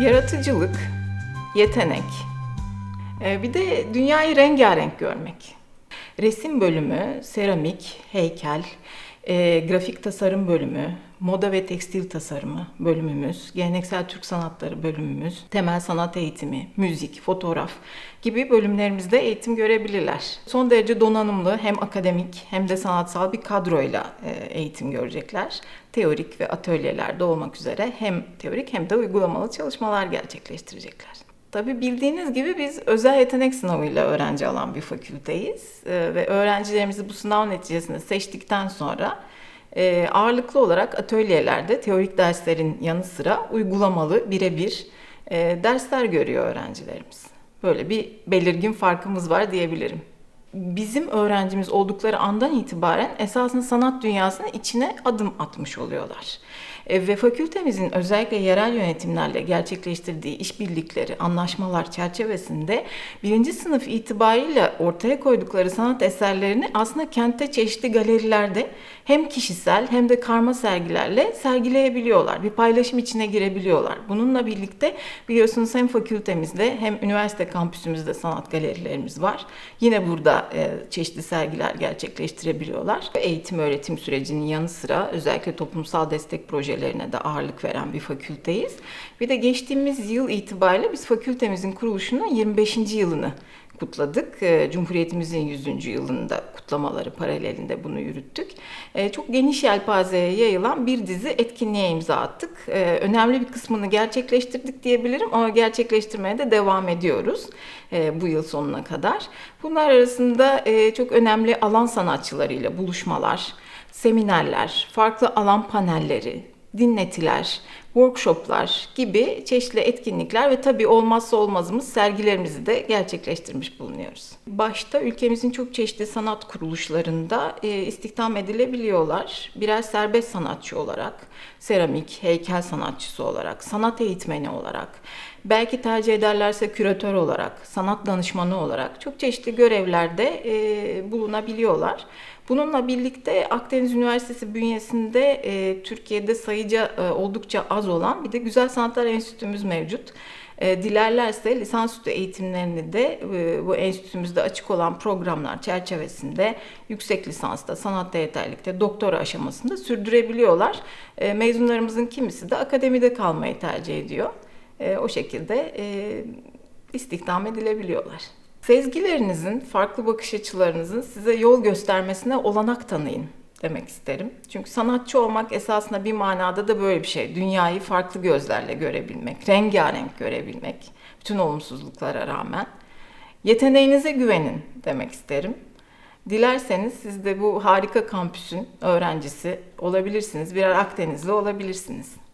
Yaratıcılık, yetenek, e, bir de dünyayı rengarenk görmek. Resim bölümü, seramik, heykel, e, grafik tasarım bölümü, moda ve tekstil tasarımı bölümümüz, geleneksel Türk sanatları bölümümüz, temel sanat eğitimi, müzik, fotoğraf gibi bölümlerimizde eğitim görebilirler. Son derece donanımlı hem akademik hem de sanatsal bir kadroyla e, eğitim görecekler. Teorik ve atölyelerde olmak üzere hem teorik hem de uygulamalı çalışmalar gerçekleştirecekler. Tabii bildiğiniz gibi biz özel yetenek sınavıyla öğrenci alan bir fakülteyiz Ee, ve öğrencilerimizi bu sınav neticesinde seçtikten sonra e, ağırlıklı olarak atölyelerde teorik derslerin yanı sıra uygulamalı birebir e, dersler görüyor öğrencilerimiz. Böyle bir belirgin farkımız var diyebilirim. Bizim öğrencimiz oldukları andan itibaren esasında sanat dünyasının içine adım atmış oluyorlar. E, ve fakültemizin özellikle yerel yönetimlerle gerçekleştirdiği işbirlikleri, anlaşmalar çerçevesinde birinci sınıf itibariyle ortaya koydukları sanat eserlerini aslında kentte çeşitli galerilerde hem kişisel hem de karma sergilerle sergileyebiliyorlar. Bir paylaşım içine girebiliyorlar. Bununla birlikte biliyorsunuz hem fakültemizde hem üniversite kampüsümüzde sanat galerilerimiz var. Yine burada e, çeşitli sergiler gerçekleştirebiliyorlar. Eğitim öğretim sürecinin yanı sıra özellikle toplumsal destek projelerine de ağırlık veren bir fakülteyiz. Bir de geçtiğimiz yıl itibariyle biz fakültemizin kuruluşunun 25. yılını kutladık. E, Cumhuriyetimizin 100. yılında kutlamaları paralelinde bunu yürüttük. E, Çok geniş yelpazeye yayılan bir dizi etkinliğe imza attık. E, Önemli bir kısmını gerçekleştirdik diyebilirim ama gerçekleştirmeye de devam ediyoruz bu yıl sonuna kadar. Bunlar arasında e, çok önemli alan sanatçılarıyla buluşmalar, seminerler, farklı alan panelleri, dinletiler, workshoplar gibi çeşitli etkinlikler ve tabii olmazsa olmazımız sergilerimizi de gerçekleştirmiş bulunuyoruz. Başta ülkemizin çok çeşitli sanat kuruluşlarında e, istihdam edilebiliyorlar. Birer serbest sanatçı olarak, seramik, heykel sanatçısı olarak, sanat eğitmeni olarak, belki tercih ederlerse küratör olarak, sanat danışmanı olarak çok çeşitli görevlerde e, bulunabiliyorlar. Bununla birlikte Akdeniz Üniversitesi bünyesinde e, Türkiye'de sayıca e, oldukça az olan bir de Güzel Sanatlar Enstitümüz mevcut. E, dilerlerse lisansüstü eğitimlerini de e, bu enstitümüzde açık olan programlar çerçevesinde yüksek lisansta, sanatta yeterlikte, doktora aşamasında sürdürebiliyorlar. E, mezunlarımızın kimisi de akademide kalmayı tercih ediyor. E, o şekilde e, istihdam edilebiliyorlar. Sezgilerinizin, farklı bakış açılarınızın size yol göstermesine olanak tanıyın demek isterim. Çünkü sanatçı olmak esasında bir manada da böyle bir şey. Dünyayı farklı gözlerle görebilmek, rengarenk görebilmek, bütün olumsuzluklara rağmen. Yeteneğinize güvenin demek isterim. Dilerseniz siz de bu harika kampüsün öğrencisi olabilirsiniz. Birer Akdenizli olabilirsiniz.